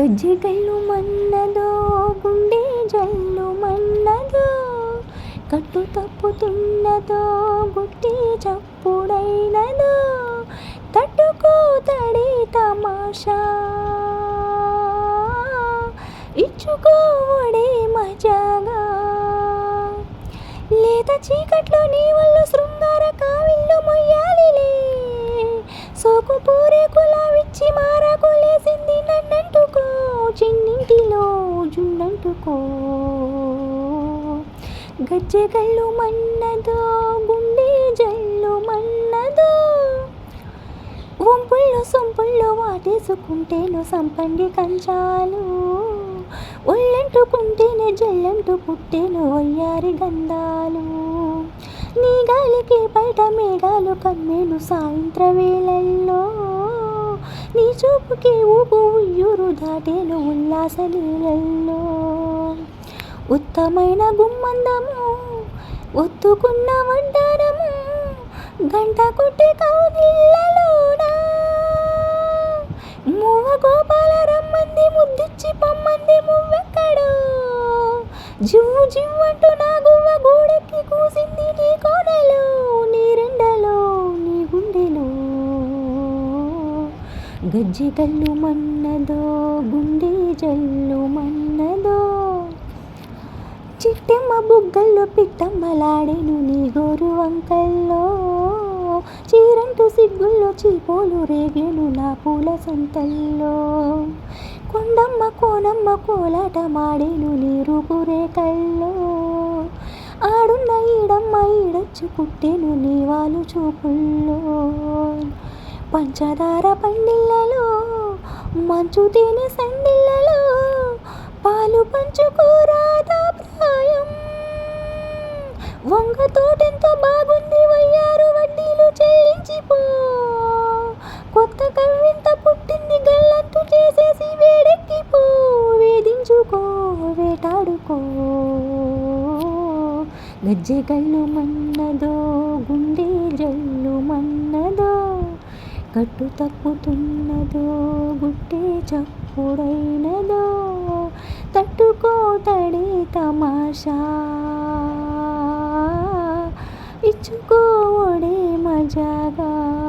గజ్జె గల్లు మన్నదో గుండె జల్లు మన్నదో కట్టు తప్పుతున్నదో గుట్టి చప్పుడైనదో తట్టుకో తడి తమాషా. ఇచ్చుకోవడే మజాగా. లేత చీకట్లో నీ వల్ల శృంగార కావిల్లు మొయ్యాలిలే. సోకు పూరే కులావిచ్చి మారా కొలేసింది జున్నంటుకో గజ్జె గల్లు మన్నదో గుండె జల్లు మన్నదో. వంపుల్లో సొంపుళ్ళు వాటేసుకుంటేను సంపంగి కంచాలు. ఒళ్ళంటుకుంటేనే జల్లంటూ పుట్టేను వయ్యారి గంధాలు. నీ గాలికి బయట మేఘాలు కమ్మేను సాయంత్ర వేళల్లో నీ చూపుకే ఊపు ఉయ్యూరు దాటేను ఉల్లాస నీళ్ళల్లో ఉత్తమైన గుమ్మందము ఒత్తుకున్న వడ్డారము గంట కొట్టి కౌగిళ్ళలోనా? మువ్వ గోపాల రమ్మంది ముద్దిచ్చి పొమ్మంది మువ్వెక్కడో? జివ్వు జివ్వంటూ నా గువ్వ గోడెక్కి గజ్జి తల్లు మన్నదో గుండె జల్లు మన్నదో. చిట్టెమ్మ బుగ్గల్లో పిట్టమ్మలాడెను నీ గోరు వంకల్లో. చీరంటు సిగ్గుల్లో చీపోలు రేగేను నా పూల సంతల్లో. కొండమ్మ కోనమ్మ కోలాటమాడేను నీ ఆడున్న ఈడమ్మ ఈడొచ్చు పుట్టేను నీ వాళ్ళు చూపుల్లో. పంచదార పండిళ్ళలో మంచు తేనె సండిళ్ళలో పాలు పంచుకోరాదా ప్రాయం. వంగ తోటెంతో బాగుంది వయ్యారు వడ్డీలు చెల్లించిపో. కొత్త కవ్వింత పుట్టింది గల్లంతు చేసేసి వేడెక్కిపో. వేధించుకో వేటాడుకో. గజ్జె కళ్ళు మన్నదో గుండె కట్టు తప్పుతున్నదో గుట్టే చప్పుడైనదో తట్టుకోతడి తమాషా. ఇచ్చుకోడే మజాగా.